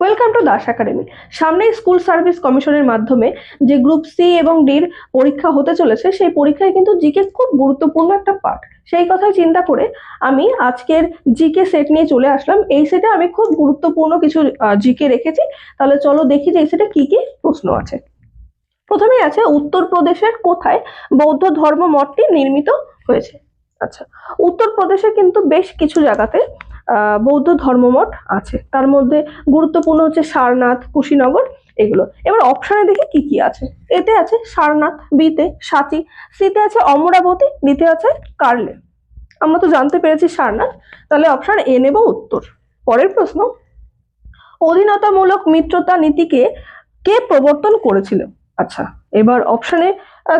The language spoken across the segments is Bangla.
ওয়েলকাম টু দাস একাডেমি সামনেই স্কুল সার্ভিস কমিশনের মাধ্যমে যে গ্রুপ সি এবং ডির পরীক্ষা হতে চলেছে, সেই পরীক্ষায় কিন্তু জিকে খুব গুরুত্বপূর্ণ একটা পার্ট সেই কথাই চিন্তা করে আমি আজকের জিকে সেট নিয়ে চলে আসলাম। এই সেটে আমি খুব গুরুত্বপূর্ণ কিছু জিকে রেখেছি। তাহলে চলো দেখি যে এই সেটে কি কি প্রশ্ন আছে। প্রথমেই আছে, উত্তরপ্রদেশের কোথায় বৌদ্ধ ধর্ম মঠটি নির্মিত হয়েছে? আচ্ছা উত্তরপ্রদেশে কিন্তু বেশ কিছু জায়গাতে বৌদ্ধ ধর্মমঠ আছে। তার মধ্যে গুরুত্বপূর্ণ হচ্ছে সারনাথ, কুশীনগর, এগুলো। এবার অপশানে দেখি কি কি আছে। এতে আছে সারনাথ, বিতে সাচি, সিতে আছে অমরাবতী, ডিতে আছে কার্লে। আমরা তো জানতে পেরেছি সারনাথ। তাহলে অপশন এ নেব উত্তর। পরের প্রশ্ন, অধীনতামূলক মিত্রতা নীতিকে কে প্রবর্তন করেছিল? আচ্ছা এবার অপশানে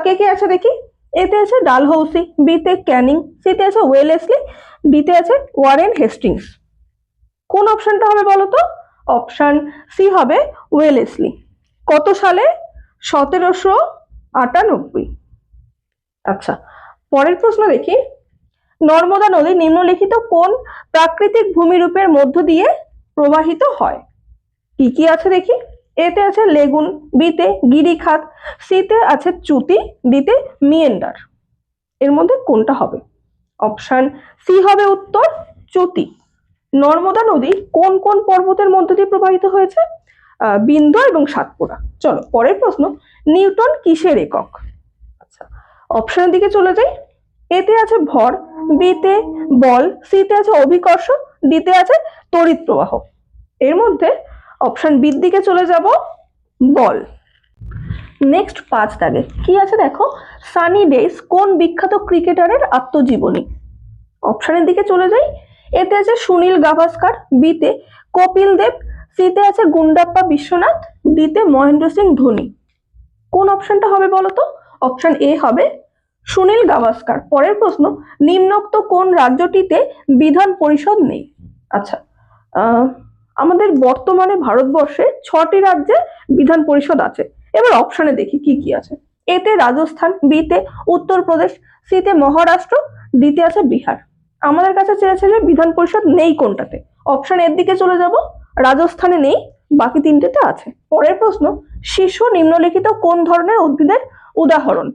কে কে আছে দেখি? এতে আছে ডালহৌসি, বিতে ক্যানিং, সিতে আছে ওয়েলেসলি, ডিতে আছে ওয়ারেন হেস্টিংস। কোন অপশনটা হবে বলো তো অপশন সি হবে ওয়েলেসলি। কত সালে? সতেরোশো আটানব্বই। আচ্ছা পরের প্রশ্ন দেখি। নর্মদা নদী নিম্নলিখিত কোন প্রাকৃতিক ভূমিরূপের মধ্য দিয়ে প্রবাহিত হয়? কি কি আছে দেখি? এতে আছে লেগুন, বিতে গিরিখাত, সিতে আছে চ্যুতি ডিতে মিয়েন্ডার। এর মধ্যে কোনটা হবে? অপশন সি হবে উত্তর চ্যুতি নর্মদা নদী কোন কোন পর্বতের মধ্য দিয়ে প্রবাহিত হয়েছে? বিন্ধ্য এবং সাতপুরা। চলো, পরের প্রশ্ন, নিউটন কিসের একক? আচ্ছা অপশনের দিকে চলে যাই। এতে আছে ভর, বিতে বল, সিতে আছে অভিকর্ষ, ডিতে আছে তড়িৎ প্রবাহ। এর মধ্যে অপশন বির দিকে চলে যাব, বল। নেক্সট পাঁচ দাগে কি আছে দেখো? সানি ডেইস কোন বিখ্যাত ক্রিকেটারের আত্মজীবনী? অপশনের দিকে চলে যাই। এতে আছে সুনীল গাভাস্কার, বিতে কপিল দেব, সিতে আছে গুন্ডাপ্পা বিশ্বনাথ, ডিতে মহেন্দ্র সিং ধোনি। কোন অপশনটা হবে বলো তো? অপশন এ হবে সুনীল গাভাস্কার। পরের প্রশ্ন, নিম্নোক্ত কোন রাজ্যটিতে বিধান পরিষদ নেই? আচ্ছা আমাদের বর্তমানে ভারতবর্ষে ছটি রাজ্যে বিধান পরিষদ আছে। এবার অপশনে দেখি কি কি আছে। এতে রাজস্থান বিতে উত্তরপ্রদেশ সিতে মহারাষ্ট্র ডিতে আছে বিহার। আমাদের কাছে চেয়েছে যে বিধান পরিষদ নেই কোনটাতে। অপশন এর দিকে চলে যাব, রাজস্থানে নেই, বাকি তিনটেতে আছে। পরের প্রশ্ন, শিশু নিম্নলিখিত কোন ধরনের উদ্ভিদের উদাহরণ?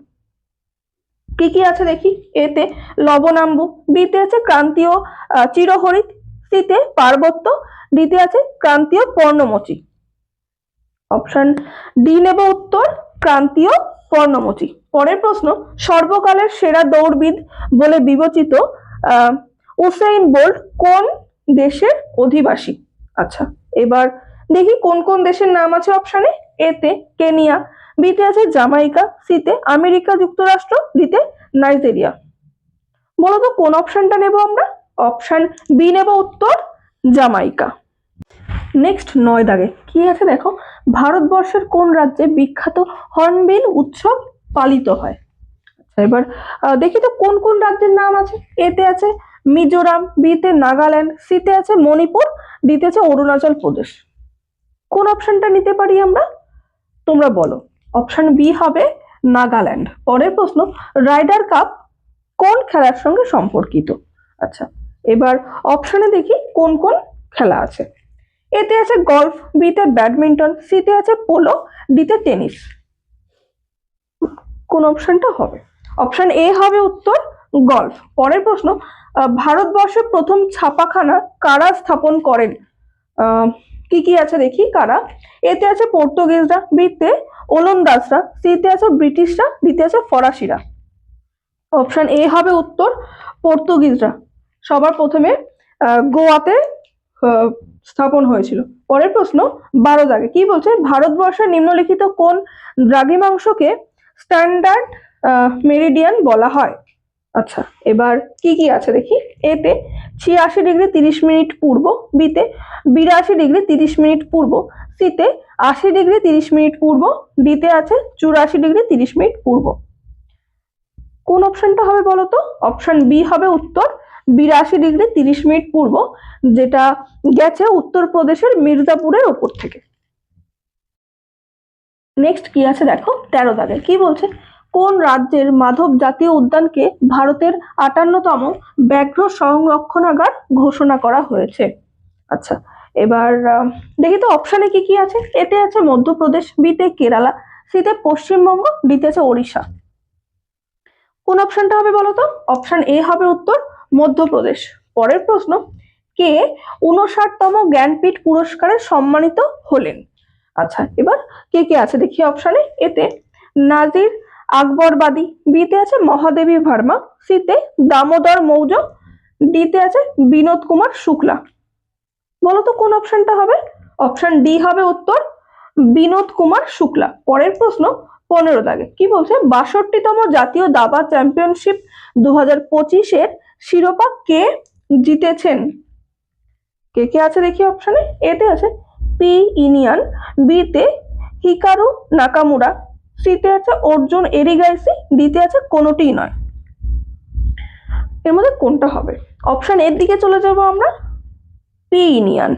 কি কি আছে দেখি? এতে লবণাম্বু বিতে আছে ক্রান্তীয় চিরহরিত সিতে পার্বত্য ডিতে আছে ক্রান্তীয় পর্ণমোচী। অপশন ডি নেব উত্তর, ক্রান্তীয় পর্ণমোচী। পরের প্রশ্ন, সর্বকালের সেরা দৌড়বিদ বলে বিবেচিত উসেইন বোল্ট কোন দেশের অধিবাসী? আচ্ছা এবার দেখি কোন কোন দেশের নাম আছে অপশানে এতে কেনিয়া বিতে আছে জামাইকা সিতে আমেরিকা যুক্তরাষ্ট্র ডিতে নাইজেরিয়া। বলতো কোন অপশানটা নেব আমরা? অপশান বি নেব উত্তর, জামাইকা। নেক্সট নয় দাগে। কি আছে দেখো? ভারতবর্ষের কোন রাজ্যে বিখ্যাত হর্নবিল উৎসব পালিত হয়? আচ্ছা এবার দেখি তো কোন কোন রাজ্যের নাম আছে? এতে আছে মিজোরাম বিতে নাগাল্যান্ড সিতে আছে মণিপুর ডিতে আছে অরুণাচল প্রদেশ। কোন অপশনটা নিতে পারি আমরা? তোমরা বলো। অপশন বি হবে নাগাল্যান্ড। পরের প্রশ্ন, রাইডার কাপ কোন খেলার সঙ্গে সম্পর্কিত? আচ্ছা এবার অপশনে দেখি কোন কোন খেলা আছে। এতে আছে গলফ বিতে ব্যাডমিন্টন সিতে আছে পোলো ডিতে টেনিস কোন অপশনটা হবে? অপশন এ হবে উত্তর গলফ পরের প্রশ্ন ভারতবর্ষের প্রথম ছাপাখানা কারা স্থাপন করেন? কি কি আছে দেখি, কারা? এতে আছে পর্তুগিজরা বিতে ওলন্দাজরা সিতে আছে ব্রিটিশরা ডিতে আছে ফরাসিরা। অপশন এ হবে উত্তর পর্তুগিজরা। সবার প্রথমে গোয়াতে স্থাপন হয়েছিল। পরের প্রশ্ন বারো দাগে কি বলছে? ভারতবর্ষের নিম্নলিখিত কোন দ্রাঘিমাংশকে স্ট্যান্ডার্ড মেরিডিয়ান বলা হয়? আচ্ছা এবার কি কি আছে দেখি? এতে ছিয়াশি ডিগ্রি তিরিশ মিনিট পূর্ব বিতে বিরাশি ডিগ্রি তিরিশ মিনিট পূর্ব সিতে আশি ডিগ্রি তিরিশ মিনিট পূর্ব ডিতে আছে চুরাশি ডিগ্রি তিরিশ মিনিট পূর্ব। কোন অপশনটা হবে বলো তো অপশন বি হবে উত্তর বিরাশি ডিগ্রি তিরিশ মিনিট পূর্ব, যেটা গেছে উত্তরপ্রদেশের মির্জাপুরের ওপর থেকে। নেক্সট কি আছে দেখো? তেরো দাগে কি বলছে? কোন রাজ্যের মাধব জাতীয় উদ্যানকে ভারতের আটান্নতম ব্যাঘ্র সংরক্ষণাগার ঘোষণা করা হয়েছে? আচ্ছা এবার দেখি তো অপশানে কি কি আছে? এতে আছে মধ্যপ্রদেশ বিতে কেরালা সিতে পশ্চিমবঙ্গ ডিতে আছে ওড়িশা। কোন অপশনটা হবে বলো তো? অপশন এ হবে উত্তর মধ্যপ্রদেশ। পরের প্রশ্ন, কে উনষাটতম জ্ঞানপীঠ পুরস্কারে সম্মানিত হলেন? আচ্ছা এবার কে কে আছে দেখি অপশনে এতে নাজির আকবরবাদী, বিতে আছে মহাদেবী ভার্মা, সিতে দামোদর মৌর্য, ডিতে আছে বিনোদ কুমার শুক্লা। বলো তো কোন অপশনটা হবে? অপশন ডি হবে উত্তর, বিনোদ কুমার শুক্লা। পরের প্রশ্ন, পনেরো দাগে। কি বলছে? বাষট্টিতম জাতীয় দাবা চ্যাম্পিয়নশিপ দু হাজার পঁচিশের শিরোপা কে জিতেছেন? কে কে আছে দেখি অপশনে এতে আছে পি ইনিয়ান বিতে হিকারু নাকামুরা সিতে আছে অর্জুন এরিগাইসি ডিতে আছে কোনোটিই নয়। এর মধ্যে কোনটা হবে? অপশান এর দিকে চলে যাব আমরা, পি ইনিয়ান।